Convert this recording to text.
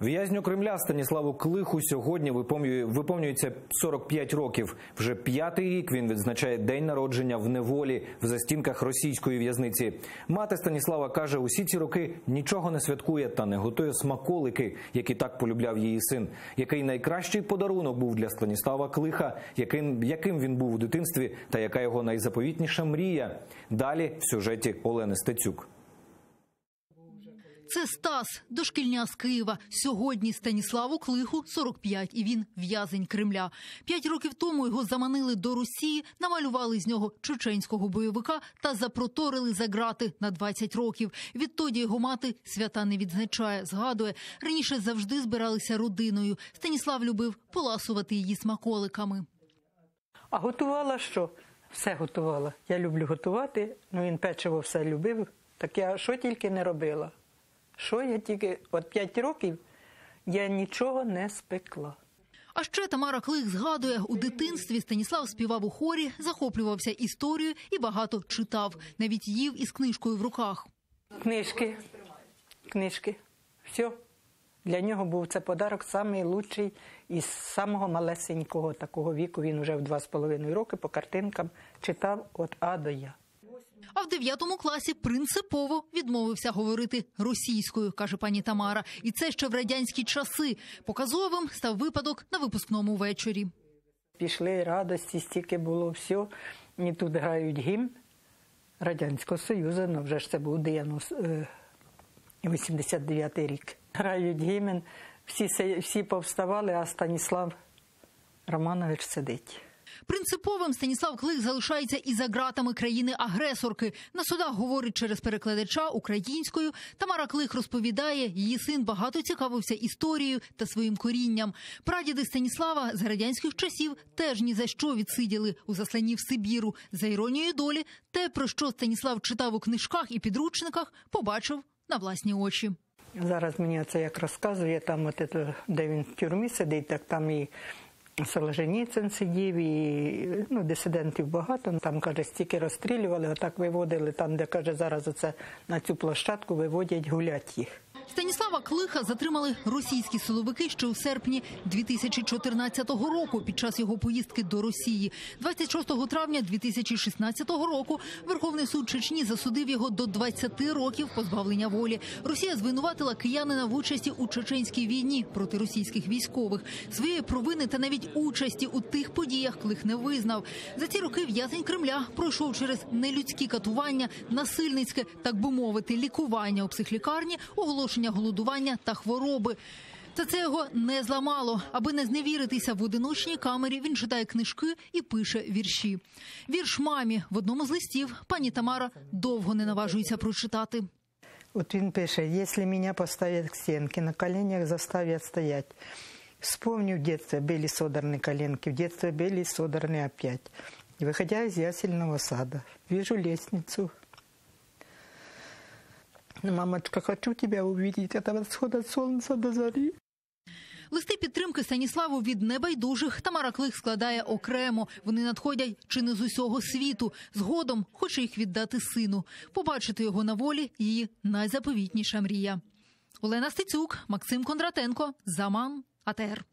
В'язню Кремля Станіславу Клиху сьогодні виповнює- виповнюється 45 років. Вже п'ятий рік він відзначає день народження в неволі в застінках російської в'язниці. Мати Станіслава каже, усі ці роки нічого не святкує та не готує смаколики, які так полюбляв її син. Який найкращий подарунок був для Станіслава Клиха, яким, яким він був у дитинстві, та яка його найзаповітніша мрія. Далі в сюжеті Олени Стецюк. Це Стас, дошкільня з Києва. Сьогодні Станіславу Клиху 45, і він в'язень Кремля. П'ять років тому його заманили до Росії, намалювали з нього чеченського бойовика та запроторили за грати на 20 років. Відтоді його мати свята не відзначає. Згадує, раніше завжди збиралися родиною. Станіслав любив поласувати її смаколиками. А готувала що? Все готувала. Я люблю готувати, ну він печиво все любив. Так я що тільки не робила. Що я тільки, от 5 років я нічого не спекла. А ще Тамара Клих згадує, у дитинстві Станіслав співав у хорі, захоплювався історією і багато читав. Навіть їв із книжкою в руках. Книжки, книжки, все. Для нього був це подарок найкращий із самого малесенького такого віку. Він вже в два з половиною роки по картинкам читав від А до Я. А в дев'ятому класі принципово відмовився говорити російською, каже пані Тамара. І це ще в радянські часи. Показовим став випадок на випускному вечорі. Пішли радості, стільки було все. І тут грають гімн Радянського Союзу, ну вже ж це був 90, е, 89 рік. Грають гімн, всі, всі повставали, а Станіслав Романович сидить. Принциповим Станіслав Клих залишається і за ґратами країни-агресорки. На судах говорить через перекладача українською. Тамара Клих розповідає, її син багато цікавився історією та своїм корінням. Прадіди Станіслава за радянських часів теж ні за що відсиділи у засланні в Сибіру. За іронією долі, те, про що Станіслав читав у книжках і підручниках, побачив на власні очі. Зараз мені це як розказує, там, от де він в тюрмі сидить, так там і Солженіцин сидів, і ну, дисидентів багато. Там, каже, стільки розстрілювали, отак виводили, там, де каже, зараз оце на цю площадку виводять гулять їх. Станіслава Клиха затримали російські силовики ще у серпні 2014 року під час його поїздки до Росії. 26 травня 2016 року Верховний суд Чечні засудив його до 20 років позбавлення волі. Росія звинуватила киянина в участі у чеченській війні проти російських військових. Своєї провини та навіть участі у тих подіях Клих не визнав. За ці роки в'язень Кремля пройшов через нелюдські катування, насильницьке, так би мовити, лікування у психлікарні, оголошення голодування та хвороби. Та це його не зламало. Аби не зневіритися в одиночній камері, він читає книжки і пише вірші. Вірш мамі в одному з листів пані Тамара довго не наважується прочитати. От він пише: якщо мене поставлять к стенке, на коленях заставлять стоять. Вспомню в детстве были содраны коленки, в детстве были содраны опять. И выходя из ясельного сада, вижу лестницу. Мамочка, хочу тебя увидеть от восхода солнца до зари. Листи підтримки Станіславу від небайдужих Тамара Клих складає окремо. Вони надходять чи не з усього світу. Згодом хоче їх віддати сину. Побачити його на волі її найзаповітніша мрія. Олена Стецюк, Максим Кондратенко, Заман, АТР.